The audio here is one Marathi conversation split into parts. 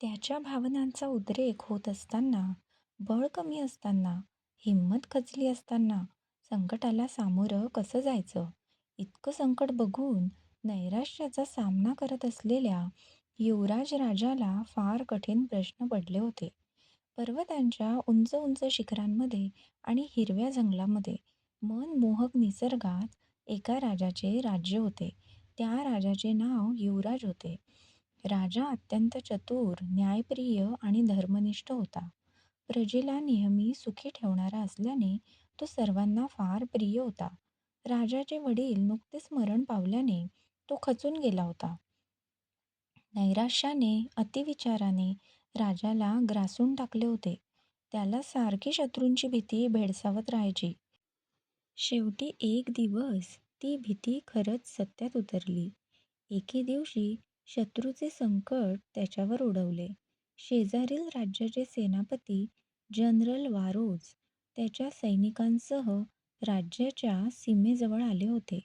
त्याच्या भावनांचा उद्रेक होत असताना, बळ कमी असताना, हिंमत खचली असताना संकटाला सामोरं कसं जायचं? इतकं संकट बघून नैराश्याचा सामना करत असलेल्या युवराज राजाला फार कठीण प्रश्न पडले होते. पर्वतांच्या उंच उंच शिखरांमध्ये आणि हिरव्या जंगलामध्ये मनमोहक निसर्गात एका राजाचे राज्य होते. त्या राजाचे नाव युवराज होते. राजा अत्यंत चतुर, न्यायप्रिय आणि धर्मनिष्ठ होता. प्रजेला नेहमी सुखी ठेवणारा असल्याने तो सर्वांना फार प्रिय होता. राजाचे वडील नुकतेच मरण पावल्याने तो खचून गेला होता. नैराश्याने, अतिविचाराने राजाला ग्रासून टाकले होते. त्याला सारखी शत्रूंची भीती भेडसावत राहायची. शेवटी एक दिवस ती भीती खरंच सत्यात उतरली. एके दिवशी शत्रूचे संकट त्याच्यावर ओढवले. शेजारील राज्याचे सेनापती जनरल वारोज त्याच्या सैनिकांसह राज्याच्या सीमेजवळ आले होते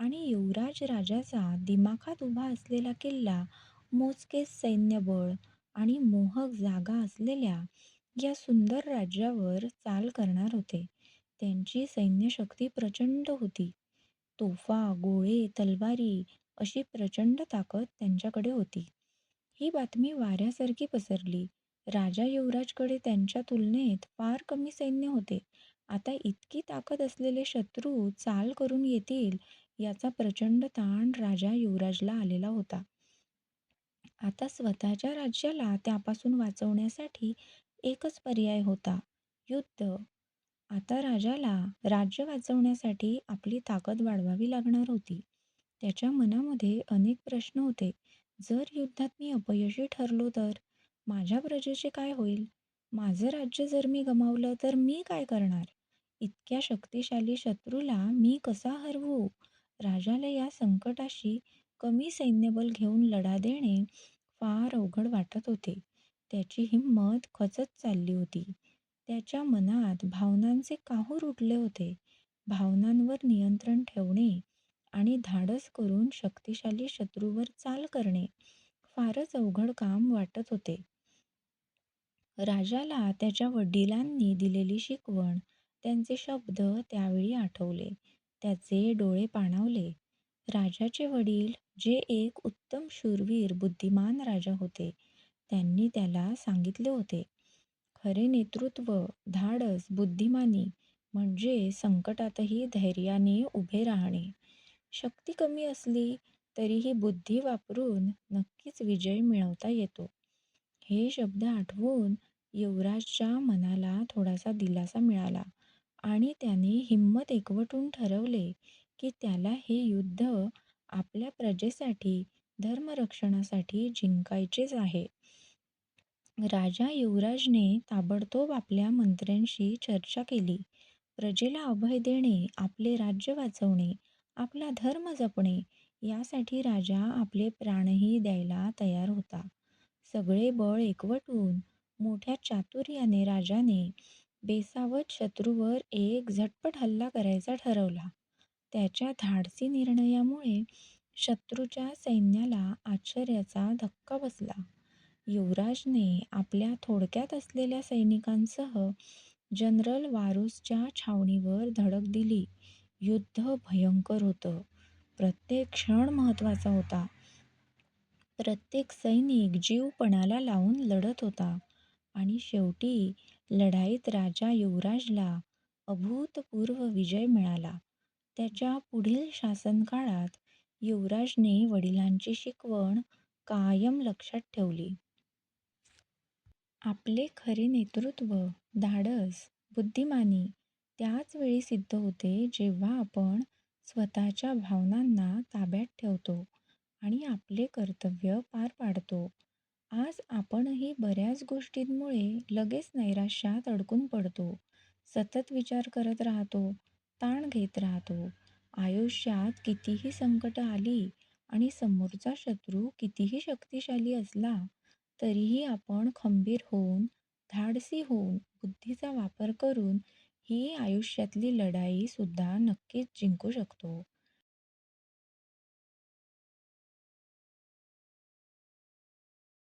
आणि युवराज राजाचा दिमाखात उभा असलेला किल्ला, मोजके सैन्यबळ आणि मोहक जागा असलेल्या या सुंदर राज्यावर चाल करणार होते. त्यांची सैन्यशक्ती प्रचंड होती. तोफा, गोळे, तलवारी अशी प्रचंड ताकद त्यांच्याकडे होती. ही बातमी वाऱ्यासारखी पसरली. राजा युवराजकडे त्यांच्या तुलनेत फार कमी सैन्य होते. आता इतकी ताकद असलेले शत्रू चाल करून येतील याचा प्रचंड ताण राजा युवराजला आलेला होता. आता स्वतःच्या राज्याला त्यापासून वाचवण्यासाठी एकच पर्याय होता, युद्ध. आता राजाला राज्य वाचवण्यासाठी आपली ताकद वाढवावी लागणार होती. त्याच्या मनामध्ये अनेक प्रश्न होते. जर युद्धात मी अपयशी ठरलो तर? माझ्या प्रजेचे काय होईल? माझं राज्य जर मी गमावलं तर मी काय करणार? इतक्या शक्तिशाली शत्रूला मी कसा हरवू? राजाला या संकटाशी कमी सैन्यबल घेऊन लढा देणे फार अवघड वाटत होते. त्याची हिंमत खचत चालली होती. त्याच्या मनात भावनांचे काहूर उठले होते. भावनांवर नियंत्रण ठेवणे आणि धाडस करून शक्तिशाली शत्रूवर चाल करणे फारच अवघड काम वाटत होते. राजाला त्याच्या वडिलांनी दिलेली शिकवण, त्यांचे शब्द त्यावेळी आठवले. त्याचे डोळे पाणावले. राजाचे वडील जे एक उत्तम शूरवीर, बुद्धिमान राजा होते. त्यांनी त्याला सांगितले होते, खरे नेतृत्व, धाडस, बुद्धिमानी म्हणजे संकटातही धैर्याने उभे राहणे. शक्ती कमी असली तरीही बुद्धी वापरून नक्कीच विजय मिळवता येतो. हे शब्द आठवून युवराजच्या मनाला थोडासा दिलासा मिळाला आणि त्याने हिंमत एकवटून ठरवले की त्याला हे युद्ध आपल्या प्रजेसाठी, धर्मरक्षणासाठी जिंकायचेच आहे. राजा युवराजने ताबडतोब आपल्या मंत्र्यांशी चर्चा केली. प्रजेला अभय देणे, आपले राज्य वाचवणे, आपला धर्म जपणे यासाठी राजा आपले प्राणही द्यायला तयार होता. सगळे बळ एकवटून मोठ्या चातुर्याने राजाने बेसावत शत्रूवर एक झटपट हल्ला करायचा ठरवला. त्याच्या धाडसी निर्णयामुळे शत्रूच्या सैन्याला आश्चर्याचा धक्का बसला. युवराजने आपल्या थोडक्यात असलेल्या सैनिकांसह जनरल वारूसच्या छावणीवर धडक दिली. युद्ध भयंकर होतं. प्रत्येक क्षण महत्त्वाचा होता. प्रत्येक सैनिक जीव पणाला लावून लढत होता आणि शेवटी लढाईत राजा युवराजला अभूतपूर्व विजय मिळाला. त्याच्या पुढील शासनकाळात युवराजने वडिलांची शिकवण कायम लक्षात ठेवली. आपले खरे नेतृत्व, धाडस, बुद्धिमानी त्याच वेळी सिद्ध होते जेव्हा आपण स्वतःच्या भावनांना ताब्यात ठेवतो आणि आपले कर्तव्य पार पाडतो. आज आपणही बऱ्याच गोष्टींमुळे लगेच नैराश्यात अडकून पडतो. सतत विचार करत राहतो, ताण घेत राहतो. आयुष्यात कितीही संकटं आली आणि समोरचा शत्रू कितीही शक्तिशाली असला तरीही आपण खंबीर होऊन, धाडसी होऊन, बुद्धीचा वापर करून ही आयुष्यातली लढाई सुद्धा नक्कीच जिंकू शकतो.